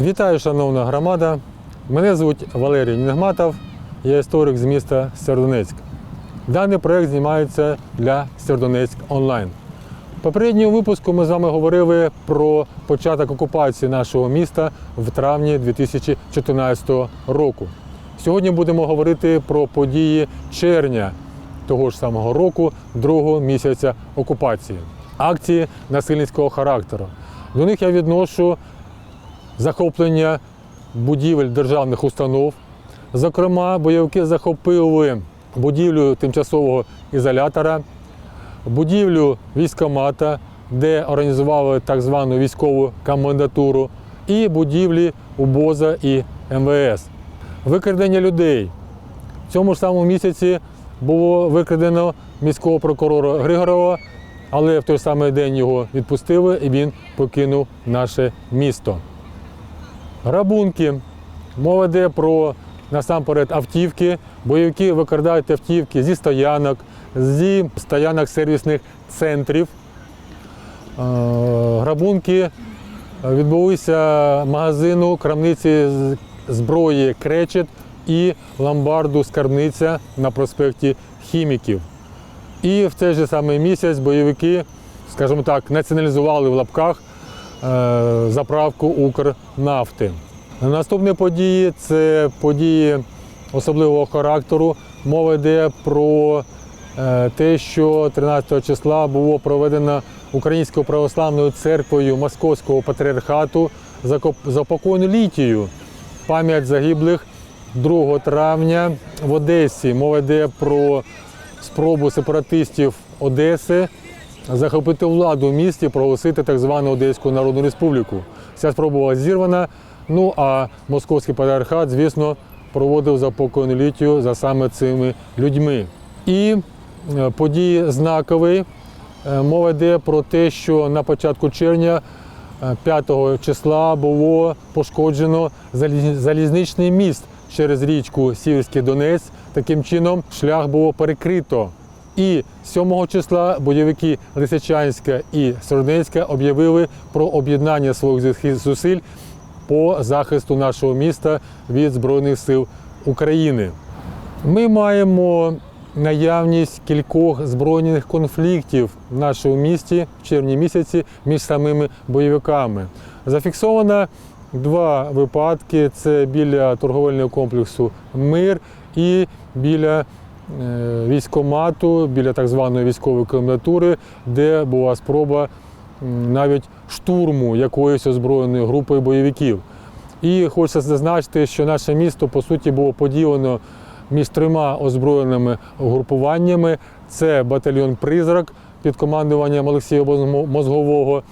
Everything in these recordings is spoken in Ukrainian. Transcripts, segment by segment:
Вітаю, шановна громада. Мене звуть Валерій Нігматов, я історик з міста Сердонецьк. Даний проєкт знімається для Сердонецьк онлайн. В попередньому випуску ми з вами говорили про початок окупації нашого міста в травні 2014 року. Сьогодні будемо говорити про події червня того ж самого року, другого місяця окупації. Акції насильницького характеру. До них я відношу захоплення будівель державних установ. Зокрема, бойовики захопили будівлю тимчасового ізолятора, будівлю військомата, де організували так звану військову комендатуру, і будівлі УБОЗа і МВС. Викрадення людей. В цьому ж самому місяці було викрадено міського прокурора Григорова, але в той самий день його відпустили і він покинув наше місто. Грабунки. Мова йде про насамперед автівки. Бойовики викрадають автівки зі стоянок, зі стоянок сервісних центрів. Е, Грабунки відбулися магазину крамниці зброї Кречет і ломбарду Скарбниця на проспекті Хіміків. І в цей же самий місяць бойовики, скажімо так, націоналізували в лапках заправку Укрнафти. Наступні події це події особливого характеру. Мова йде про е, те, що 13 числа було проведено Українською православною церквою Московського патріархату закоп- запокойну літію. Пам'ять загиблих 2 травня в Одесі. Мова йде про спробу сепаратистів Одеси захопити владу в місті, проголосити так звану Одеську Народну Республіку. Ця спроба була зірвана. Ну а московський патріархат, звісно, проводив запокойну літію за саме цими людьми. І е, події знакові. Е, Мова йде про те, що на початку червня, е, 5 числа, було пошкоджено залізничний міст через річку Сіверський Донець. Таким чином шлях було перекрито. І 7 числа бойовики Лисичанська і Сородинська об'явили про об'єднання своїх зусиль- по захисту нашого міста від Збройних сил України. Ми маємо наявність кількох збройних конфліктів в нашому місті в червні місяці між самими бойовиками. Зафіксовано два випадки: це біля торговельного комплексу Мир і біля військомату, біля так званої військової комендатури, де була спроба навіть штурму якоїсь озброєної групи бойовиків. І хочеться зазначити, що наше місто по суті було поділено між трьома озброєними угрупуваннями. Це батальйон Призрак під командуванням Олексія Мозгового.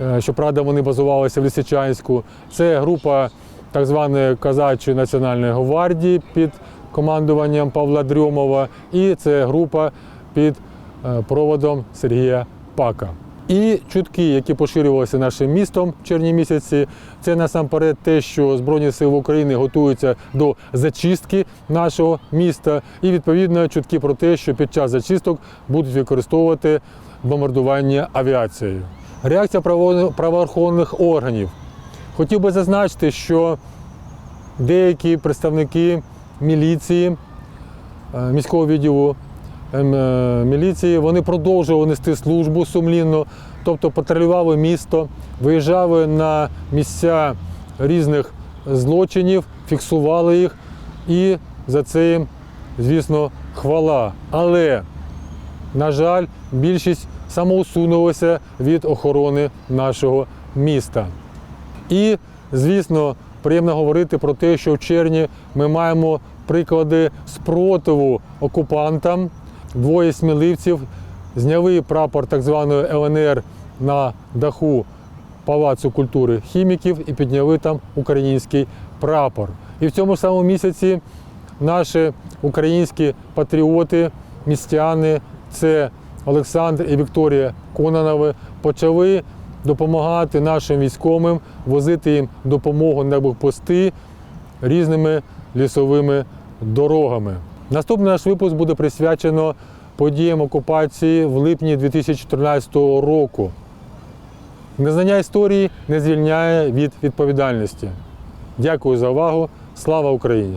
Е, Щоправда, вони базувалися в Лисичанську. Це група так званої Казачої національної гвардії під командуванням Павла Дрьомова. І це група під е, проводом Сергія Пака. І чутки, які поширювалися нашим містом в червні місяці, це насамперед те, що Збройні сили України готуються до зачистки нашого міста, і відповідно чутки про те, що під час зачисток будуть використовувати бомбардування авіацією. Реакція право- правоохоронних органів. Хотів би зазначити, що деякі представники міліції, е, міського відділу ем, е, міліції, вони продовжували нести службу сумлінно, тобто патрулювали місто, виїжджали на місця різних злочинів, фіксували їх, і за це їм, звісно, хвала. Але, на жаль, більшість самоусунулася від охорони нашого міста. І, звісно, приємно говорити про те, що в червні ми маємо приклади спротиву окупантам. Двоє сміливців зняли прапор так званої ЛНР на даху Палацу культури хіміків і підняли там український прапор. І в цьому самому місяці наші українські патріоти, містяни, це Олександр і Вікторія Конанови, почали допомагати нашим військовим, возити їм допомогу на блокпости різними лісовими дорогами. Наступний наш випуск буде присвячено подіям окупації в липні 2014 року. Незнання історії не звільняє від відповідальності. Дякую за увагу. Слава Україні!